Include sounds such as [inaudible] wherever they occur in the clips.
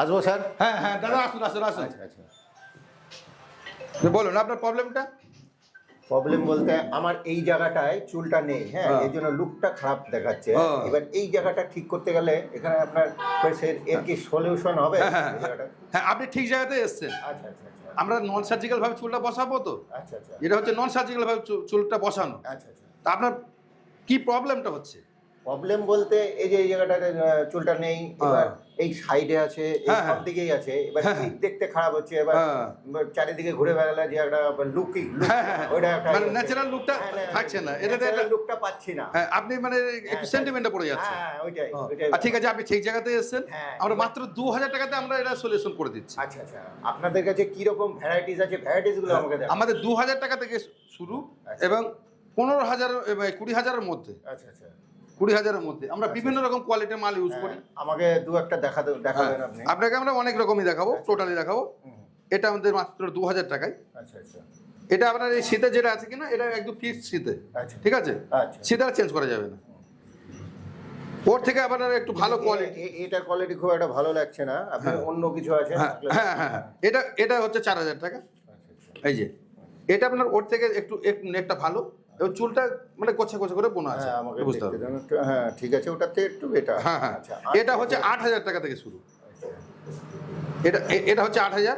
আসব স্যার? হ্যাঁ হ্যাঁ দাদা আসুন আসুন আসুন। আচ্ছা আচ্ছা। বলুন আপনার প্রবলেমটা প্রবলেম বলতে আমার এই জায়গাটায় চুলটা নেই হ্যাঁ? হ্যাঁ। এই জন্য লুকটা খারাপ দেখাচ্ছে। এবার এই জায়গাটা ঠিক করতে গেলে এখানে আপনার এর এর কি সলিউশন হবে? হ্যাঁ হ্যাঁ হ্যাঁ। আপনি ঠিক জায়গাতে এসছেন। আচ্ছা আচ্ছা আচ্ছা। আমরা নন সার্জিক্যাল ভাবে চুলটা বসাবো তো? আচ্ছা আচ্ছা। এটা হচ্ছে নন সার্জিক্যাল ভাবে চুলটা বসানো। আচ্ছা আচ্ছা। তা আপনার কি প্রবলেমটা হচ্ছে? প্রবলেম বলতে এই যে এই জায়গাটাতে চুলটা নেই এবার এই সাইডে আছে এই হ্যাঁ, সব হ্যাঁ। দিকেই আছে এবার হ্যাঁ, ঠিক দেখতে খারাপ হচ্ছে এবার হ্যাঁ। চারিদিকে ঘুরে বেড়ালে যে একটা লুকিং হ্যাঁ, হ্যাঁ, ওইটা একটা মানে ন্যাচারাল লুকটা থাকছে না। এটাতে একটা- লুকটা পাচ্ছি না। হ্যাঁ আপনি মানে একটু হ্যাঁ, সেন্টিমেন্টে পড়ে যাচ্ছে। হ্যাঁ ওইটাই ঠিক আছে আপনি ঠিক জায়গাতে এসেছেন। হ্যাঁ। আমরা মাত্র দু হাজার টাকাতে আমরা এটা সলিউশন করে দিচ্ছি। আচ্ছা আচ্ছা। আপনাদের কাছে কি রকম ভ্যারাইটিস আছে? ভ্যারাইটিসগুলো আমাকে আমাদের দু হাজার টাকা থেকে শুরু আচ্ছা। এবং পনেরো হাজার এবং কুড়ি হাজারের মধ্যে। আচ্ছা আচ্ছা। কুড়ি হাজারের মধ্যে। আমরা বিভিন্ন রকম কোয়ালিটির মাল ইউজ করি। হ্যাঁ, আমাকে দু একটা দেখা দেখাবেন হ্যাঁ, আপনি? আপনাকে আমরা অনেক রকমই দেখাবো টোটালি দেখাবো। এটা আমাদের মাত্র দু হাজার টাকায়। আচ্ছা আচ্ছা। এটা আপনার এই শীতে যেটা আছে কিনা এটা একদম ফিক্স শীতে। আচ্ছা। ঠিক আছে? আচ্ছা। শীতে আর চেঞ্জ করা যাবে না। ওর থেকে আপনার একটু ভালো কোয়ালিটি এটার কোয়ালিটি খুব একটা ভালো লাগছে না। আপনি অন্য কিছু আছে? হ্যাঁ হ্যাঁ হ্যাঁ হ্যাঁ। এটা এটা হচ্ছে চার হাজার টাকা। আচ্ছা, আচ্ছা। এই যে। এটা আপনার ওর থেকে একটু একটু নেটটা ভালো। এবং চুলটা মানে কোচে কোচে করে বোনা আছে। হ্যাঁ আমাকে বুঝতে হবে হ্যাঁ ঠিক আছে থেকে একটু বেটার হ্যাঁ হ্যাঁ। আচ্ছা এটা হচ্ছে আট হাজার টাকা থেকে শুরু। আচ্ছা। এটা এটা হচ্ছে আট হাজার।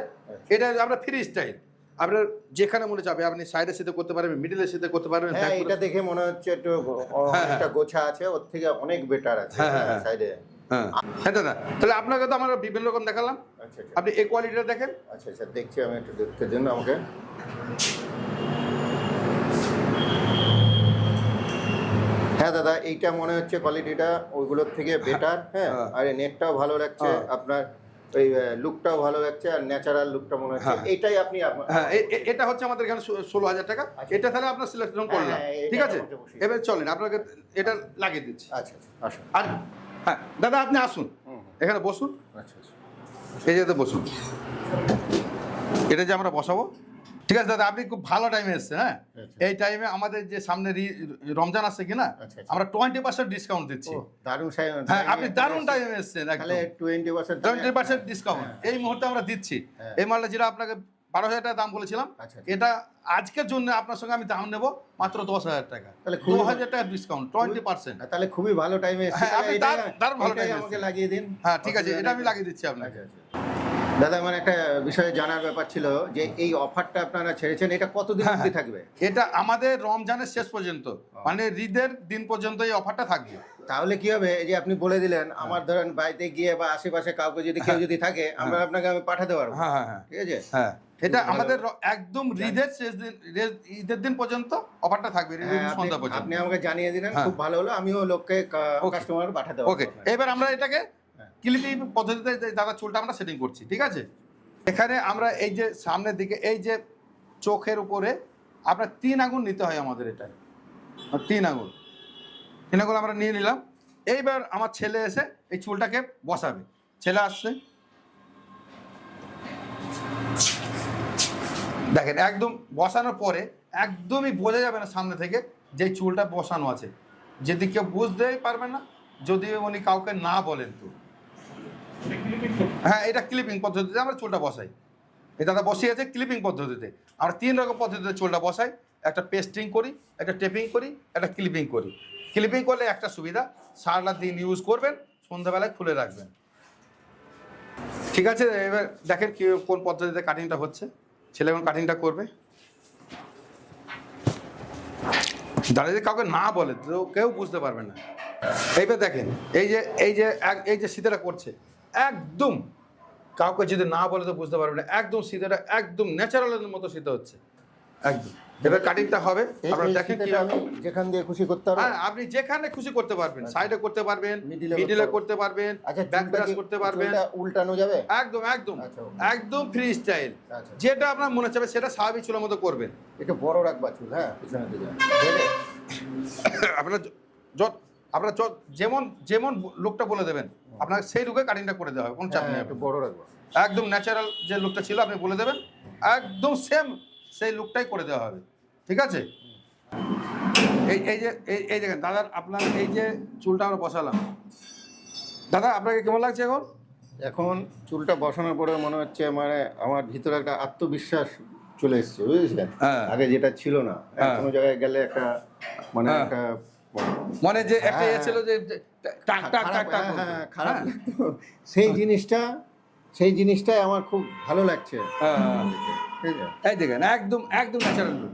এটা আমরা ফ্রি স্টাইল আপনার যেখানে মনে যাবে আপনি সাইডের সাথে করতে পারবেন মিডিলের সাথে করতে পারবেন হ্যাঁ এটা দেখে মনে হচ্ছে একটু অ- হ্যাঁ, গোছা আছে ওর থেকে অনেক বেটার আছে হ্যাঁ, হ্যাঁ, হ্যাঁ। সাইডে হ্যাঁ। হ্যাঁ দাদা তাহলে আপনাকে তো আমরা বিভিন্ন রকম দেখালাম। আচ্ছা আচ্ছা। আপনি এই কোয়ালিটিটা দেখেন। আচ্ছা আচ্ছা দেখছি আমি একটু দেখতে দিন আমাকে। হ্যাঁ দাদা এইটা মনে হচ্ছে কোয়ালিটিটা ওইগুলোর থেকে বেটার হ্যাঁ? হ্যাঁ। আর নেটটাও ভালো লাগছে হ্যাঁ। আপনার ওই লুকটাও ভালো লাগছে আর ন্যাচারাল লুকটা মনে হচ্ছে। হ্যাঁ। এইটাই আপনি হ্যাঁ এটা হচ্ছে আমাদের এখানে ষোলো হাজার টাকা। আচ্ছা। এটা তাহলে আপনার সিলেকশন করলাম। হ্যাঁ, ঠিক আছে? এবার চলেন আপনাকে এটা লাগিয়ে দিচ্ছি। আচ্ছা আচ্ছা আসুন। আর হ্যাঁ দাদা আপনি আসুন। এখানে বসুন। আচ্ছা আচ্ছা। এই যেতে বসুন। এটা যে আমরা বসাবো ঠিক আছে দাদা আপনি খুব ভালো টাইমে এসছেন হ্যাঁ? আচ্ছা। এই টাইমে আমাদের যে সামনে রমজান আসছে কিনা আচ্ছা, আচ্ছা। আমরা টোয়েন্টি পার্সেন্ট ডিসকাউন্ট দিচ্ছি। দারুণ হ্যাঁ আপনি দারুণ টাইমে এসছেন twenty percent twenty percent discount এই মুহূর্তে আমরা দিচ্ছি। হ্যাঁ। এই মালটা যেটা আপনাকে বারো হাজার টাকা দাম বলেছিলাম আচ্ছা, আচ্ছা। এটা আজকের জন্য আপনার সঙ্গে আমি দাম নেব মাত্র দশ হাজার টাকা। তাহলে দু হাজার টাকা ডিসকাউন্ট টোয়েন্টি পার্সেন্ট তাহলে খুবই ভালো টাইমে হ্যাঁ, আপনি দারুণ- ভালো time আমাকে লাগিয়ে দিন। হ্যাঁ ঠিক আছে এটা আমি লাগিয়ে দিচ্ছি আপনাকে। আচ্ছা, আচ্ছা। দাদা আমার একটা বিষয়ে জানার ব্যাপার ছিল যে এই অফারটা আপনারা ছেড়েছেন এটা কতদিন হ্যাঁ, অবধি থাকবে? এটা আমাদের রমজানের শেষ পর্যন্ত মানে ঈদের দিন পর্যন্ত এই অফারটা থাকবে। তাহলে কি হবে? যে আপনি বলে দিলেন আমার ধরেন বাড়িতে গিয়ে বা আশেপাশে কাউকে যদি কেউ যদি থাকে আমরা আপনাকে আমি পাঠাতে পারব। হ্যাঁ হ্যাঁ হ্যাঁ। ঠিক আছে? হ্যাঁ। এটা আমাদের একদম ঈদের শেষ দিন ঈদের- দিন পর্যন্ত অফারটা থাকবে হ্যাঁ, আপনি- সন্ধ্যা পর্যন্ত। আপনি আমাকে জানিয়ে দিলেন হ্যাঁ। খুব ভালো হলো আমিও লোককে কাস্টমার পাঠাতে ওকে। এবার আমরা এটাকে হ্যাঁ। ক্লিপিং পদ্ধতিতে দাদা চুলটা আমরা সেটিং করছি, ঠিক আছে? এখানে আমরা এই যে সামনের দিকে, এই যে চোখের উপরে আপনার তিন আঙুল নিতে হয় আমাদের এটা তিন আঙুল। তিন আঙুল আমরা নিয়ে নিলাম। এইবার আমার ছেলে এসে এই চুলটাকে বসাবে। ছেলে আসছে। দেখেন, একদম বসানোর পরে একদমই বোঝা যাবে না সামনে থেকে যে চুলটা বসানো আছে। যদি কেউ বুঝতেই পারবে না, যদি উনি কাউকে না বলেন তো। হ্যাঁ এটা ক্লিপিং পদ্ধতিতে আমরা চুলটা বসাই। এই দাদা বসিয়েছে ক্লিপিং পদ্ধতিতে। আর তিন রকম পদ্ধতিতে চুলটা বসাই। একটা পেস্টিং করি, একটা টেপিং করি, একটা ক্লিপিং করি। ক্লিপিং করলে একটা সুবিধা সারাটা দিন ইউজ করবেন, সন্ধ্যাবেলায় খুলে রাখবেন। ঠিক আছে, এবার দেখেন কি, কোন পদ্ধতিতে কাটিংটা হচ্ছে। ছেলে এখন কাটিংটা করবে। দাঁড়িয়ে যদি কাউকে না বলে, তো কেউ বুঝতে পারবে না। এইবার দেখেন, এই যে এই যে এই যে শীতেটা করছে একদম কাউকে যদি না বলে তো বুঝতে পারবে না। একদম শীতেটা একদম ন্যাচারালের মতো শীত হচ্ছে। একদম। এবার কাটিংটা হবে। আপনারা দেখেন কি যেখান দিয়ে খুশি করতে পারব। হ্যাঁ আপনি যেখানে খুশি করতে পারবেন সাইডে করতে পারবেন মিডিলে করতে পারবেন আচ্ছা ব্যাক ব্রাশ করতে পারবেন। উল্টানো যাবে? একদম একদম। আচ্ছা, একদম ফ্রি স্টাইল আচ্ছা। যেটা আপনার মনে চাবে সেটা স্বাভাবিক চুলের মতো করবেন। একটু বড় রাখবা চুল হ্যাঁ? দিকে আপনার যত আপনার যেমন যেমন লোকটা বলে দেবেন আপনাকে সেই লুকে কাটিংটা করে দেওয়া হবে কোনো চাপ হ্যাঁ, নেই একটু বড় রাখবা। একদম ন্যাচারাল যে লুকটা ছিল আপনি বলে দেবেন একদম সেম সেই লুকটাই করে দেওয়া হবে ঠিক আছে? এই এই যে এই এই দেখেন দাদার আপনার এই যে চুলটা আমরা বসালাম। দাদা আপনাকে কেমন লাগছে এখন? এখন চুলটা বসানোর পরে মনে হচ্ছে মানে আমার ভিতরে একটা আত্মবিশ্বাস চলে এসেছে বুঝেছেন হ্যাঁ। আগে যেটা ছিল না হ্যাঁ। কোনো জায়গায় গেলে একটা মানে। একটা মনে যে একটা ইয়ে। ছিল যে টাক টাক টাক টাক হ্যাঁ। হ্যাঁ, খারাপ হ্যাঁ। সেই জিনিসটা সেই জিনিসটাই আমার খুব ভালো লাগছে। এই দেখেন একদম একদম ন্যাচারাল লুক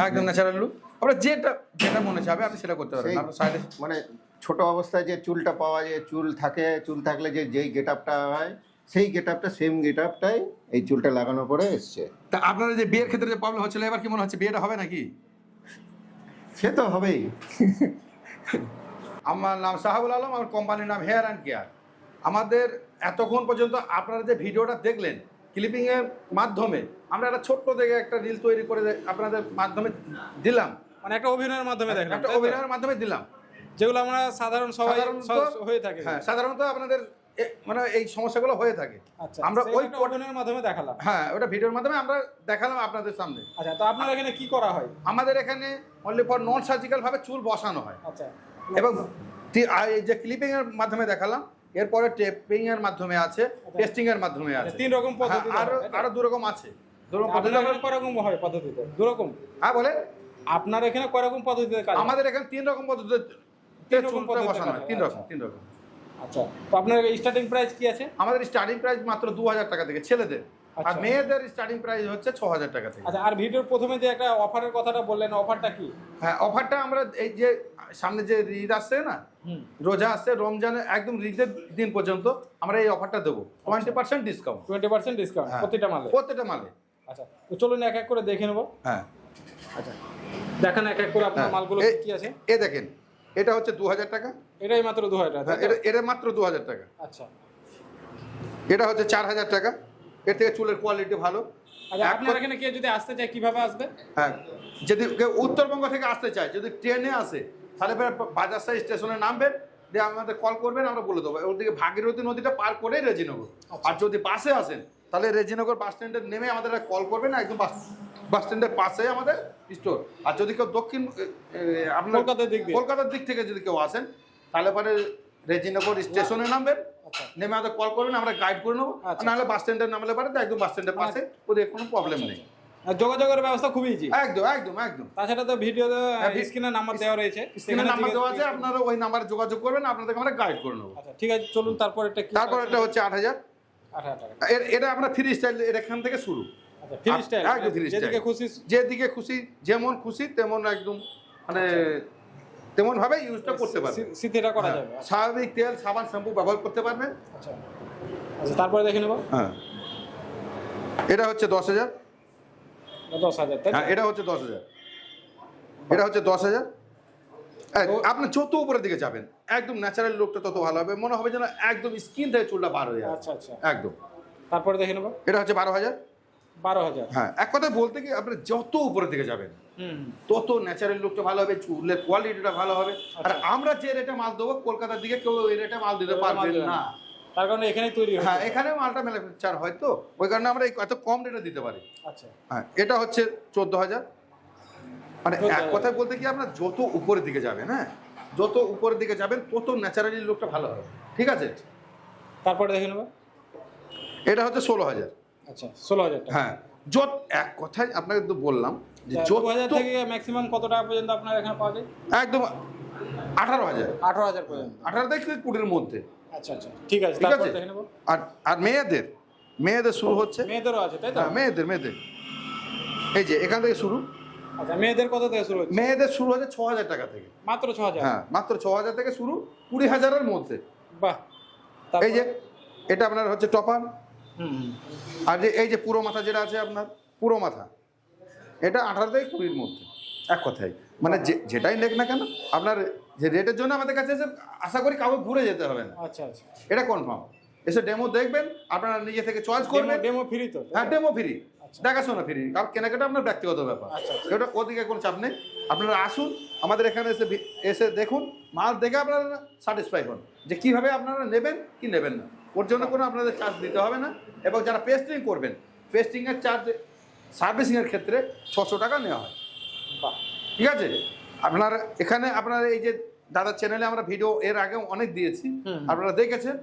একদম ন্যাচারাল লুক আমরা যেটা যেটা মনে চাবে আপনি সেটা করতে পারবেন সেই- আপনার সাইডে মানে ছোট অবস্থায় যে চুলটা পাওয়া যায় চুল থাকে চুল থাকলে যে যেই গেট আপটা হয় সেই গেট আপটা সেম গেট আপটাই এই চুলটা লাগানোর পরে এসছে। তা আপনাদের যে বিয়ের ক্ষেত্রে যে প্রবলেম হচ্ছিল এবার কি মনে হচ্ছে বিয়েটা হবে নাকি? সে তো হবেই। [laughs] আমার নাম সাহাবুল আলম আমার কোম্পানির নাম হেয়ার অ্যান্ড কেয়ার। আমাদের এতক্ষণ পর্যন্ত আপনারা যে ভিডিওটা দেখলেন ক্লিপিংয়ের মাধ্যমে আমরা একটা ছোট্ট থেকে একটা রিল তৈরি করে আপনাদের মাধ্যমে দিলাম। মানে একটা অভিনয়ের মাধ্যমে দেখলাম একটা অভিনয়ের মাধ্যমে দিলাম। যেগুলো আমরা সাধারণ সবাই হয়ে থাকে। হ্যাঁ সাধারণত আপনাদের মানে এই সমস্যাগুলো হয়ে থাকে। আচ্ছা আমরা ওই অভিনয়ের মাধ্যমে দেখালাম। হ্যাঁ ওটা ভিডিওর মাধ্যমে আমরা দেখালাম আপনাদের সামনে। আচ্ছা তো আপনার এখানে কি করা হয়? আমাদের এখানে অনলি ফর নন সার্জিক্যাল ভাবে চুল বসানো হয়। আচ্ছা। এবং এই যে ক্লিপিং এর মাধ্যমে দেখালাম এরপরে টেপিং এর মাধ্যমে আছে টেস্টিং এর মাধ্যমে আছে। আচ্ছা, তিন রকম পদ্ধতি হ্যাঁ, আরও আরও দু রকম আছে। দু রকম পদ্ধতি কয়রকম হয় পদ্ধতিতে? হ্যাঁ বলে আপনার এখানে কয়রকম পদ্ধতিতে কাজ আমাদের এখানে তিন রকম পদ্ধতিতে তিন রকম চুলটা পদ্ধতিতে বসানো হয় তিন রকম আচ্ছা। তিন রকম। আচ্ছা তো আপনার স্টার্টিং প্রাইস কি আছে? আমাদের স্টার্টিং প্রাইস মাত্র দু হাজার টাকা থেকে ছেলেদের। আর আচ্ছা। মেয়েদের স্টার্টিং প্রাইস হচ্ছে ছ হাজার টাকা থেকে। আচ্ছা আর ভিডিওর প্রথমে যে একটা অফারের কথাটা বললেন অফারটা কি? হ্যাঁ অফারটা আমরা এই যে সামনে যে ঈদ আসছে না হুম। রোজা আসছে রমজানে একদম ঈদের দিন পর্যন্ত আমরা এই অফারটা দেবো। Twenty percent discount twenty percent discount. প্রতিটা মালে? প্রত্যেকটা মালে। আচ্ছা তো চলুন এক এক করে দেখে নেব। হ্যাঁ। আচ্ছা দেখান এক এক করে আপনার হ্যাঁ। মালগুলো কি আছে। এ দেখেন এটা হচ্ছে দু হাজার টাকা। এটাই মাত্র দু হাজার টাকা হ্যাঁ, এটা এটা মাত্র দু হাজার টাকা। আচ্ছা। এটা হচ্ছে চার হাজার টাকা। এর থেকে চুলের কোয়ালিটি ভালো। আচ্ছা আপনার এখানে কেউ যদি আসতে চায় কীভাবে আসবে? হ্যাঁ যদি কেউ উত্তরবঙ্গ থেকে আসতে চায় যদি ট্রেনে আসে তাহলে বাজার সাই স্টেশনে নামবেন দিয়ে আমাদের কল করবেন আমরা বলে দেবো। ওদিকে ভাগীরথী নদীটা পার করে রেজিনগর। আচ্ছা। আর যদি বাসে আসেন তাহলে রেজিনগর বাস স্ট্যান্ডে নেমে আমাদের কল করবেন একদম বাস বাস স্ট্যান্ডের পাশে আমাদের স্টোর আর যদি কেউ দক্ষিণ আপনার কলকাতার দিক কলকাতার দিক থেকে যদি কেউ আসেন তাহলে পরে রেজিনগর স্টেশনে নামবেন। আচ্ছা। নেমে আমাদের কল করবেন আমরা গাইড করে নেব। আচ্ছা। নাহলে বাস স্ট্যান্ডে নামলে পারে একদম বাস স্ট্যান্ডের পাশে ওদের কোনো প্রবলেম নেই। আর যোগাযোগের ব্যবস্থা খুবই ইজি একদম একদম একদম। তাছাড়া তো ভিডিওতে হ্যাঁ, স্ক্রিনে নাম্বার দেওয়া রয়েছে। স্ক্রিনে নাম্বার দেওয়া আছে আপনারা ওই নাম্বারে যোগাযোগ করবেন আপনাদেরকে আমরা গাইড করে নেব। আচ্ছা ঠিক আছে চলুন তারপর এটা তারপর এটা হচ্ছে আট হাজার। এটা আমরা ফ্রি স্টাইল এখান থেকে শুরু। আচ্ছা যেদিকে খুশি যেদিকে খুশি যেমন খুশি তেমন একদম মানে তেমন ভাবে ইউজটা করতে পারবেন সি- সিথিটা করা হ্যাঁ, যাবে স্বাভাবিক তেল সাবান শ্যাম্পু ব্যবহার করতে পারবেন আচ্ছা। আচ্ছা তারপরে দেখে নেব। হ্যাঁ। এটা হচ্ছে দশ হাজার। দশ হাজার হ্যাঁ এটা হচ্ছে দশ হাজার। এটা হচ্ছে দশ হাজার। আপনি যত উপরের দিকে যাবেন। একদম ন্যাচারাল লোকটা তত ভালো হবে। মনে হবে যেন একদম স্কিন থেকে চুলটা বার হয়ে আচ্ছা আচ্ছা। একদম। তারপরে দেখে নেব। এটা হচ্ছে বারো হাজার। বারো হাজার। হ্যাঁ এক কথায় বলতে কি আপনি যত উপরের দিকে যাবেন। তত ন্যাচারাল লুকটা ভালো হবে চুলের কোয়ালিটিটা ভালো হবে। আর আচ্ছা। আমরা যে রেটে মাল দেবো কলকাতার দিকে কেউ ওই রেটে মাল দিতে দেবে না। তার কারণে এখানেই তৈরি হ্যাঁ এখানে মালটা ম্যানুফ্যাকচার হয় তো। ওই কারণে আমরা এত কম রেটে দিতে পারি। আচ্ছা। হ্যাঁ এটা হচ্ছে চোদ্দ হাজার। মানে এক কথায় বলতে কি আপনার যত উপরের দিকে যাবেন হ্যাঁ যত উপরের দিকে যাবেন তত ন্যাচারালি লুকটা ভালো হবে। ঠিক আছে? তারপরে দেখে নেব। এটা হচ্ছে ষোলো হাজার। আচ্ছা ষোলো হাজার হ্যাঁ যত এক কথায় আপনাকে তো বললাম যে আচ্ছা, দু হাজার থেকে ম্যাক্সিমাম কত টাকা পর্যন্ত আপনার এখানে পাওয়া যায়? একদম আঠারো হাজার। আঠারো হাজার পর্যন্ত। আঠারো থেকে কুড়ির মধ্যে। আচ্ছা আচ্ছা ঠিক আছে ঠিক আছে? আর আর মেয়েদের? মেয়েদের শুরু হচ্ছে? মেয়েদেরও আছে তাই তো? হ্যাঁ মেয়েদের মেয়েদের। এই যে এখান থেকে শুরু। আচ্ছা মেয়েদের কত থেকে শুরু হচ্ছে? মেয়েদের শুরু হচ্ছে ছ হাজার টাকা থেকে। মাত্র ছ হাজার? হ্যাঁ মাত্র ছ হাজার থেকে শুরু কুড়ি হাজারের মধ্যে। বাহ এই যে এটা আপনার হচ্ছে টপার। আর যে এই যে পুরো মাথা যেটা আছে আপনার পুরো মাথা এটা আঠারো থেকে কুড়ির মধ্যে এক কথায়। মানে যেটাই লেখ না কেন আপনার যে রেটের জন্য আমাদের কাছে এসে আশা করি কাউকে ঘুরে যেতে হবে না। আচ্ছা আচ্ছা। এটা কনফার্ম এসে ডেমো দেখবেন আপনারা নিজে থেকে চয়েস করবেন। ডেমো ফ্রি তো? হ্যাঁ ডেমো ফ্রি আচ্ছা। দেখাশোনা ফ্রি কারণ কেনাকাটা আপনার ব্যক্তিগত ব্যাপার। আচ্ছা, আচ্ছা। ওটা ওদিকে কোনো চাপ নেই। আপনারা আসুন আমাদের এখানে এসে এসে দেখুন। মাল দেখে আপনারা স্যাটিসফাই হন যে কীভাবে আপনারা নেবেন কি নেবেন না। ওর জন্য কোনো আপনাদের চার্জ দিতে হবে না। এবং যারা পেস্টিং করবেন পেস্টিংয়ের চার্জ সার্ভিসিংয়ের ক্ষেত্রে ছশো টাকা নেওয়া হয়। ঠিক আছে? আপনার এখানে আপনার এই যে দাদার চ্যানেলে আমরা ভিডিও এর আগে অনেক দিয়েছি। আপনারা দেখেছেন?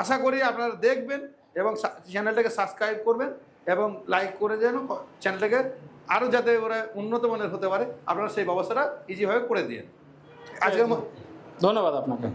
আশা করি আপনারা দেখবেন এবং চ্যানেলটাকে সাবস্ক্রাইব করবেন এবং লাইক করে যেন চ্যানেলটাকে আরও যাতে ওরা উন্নত মানের হতে পারে আপনারা সেই ব্যবস্থাটা ইজিভাবে করে দিন আজকের ধন্যবাদ আপনাকে।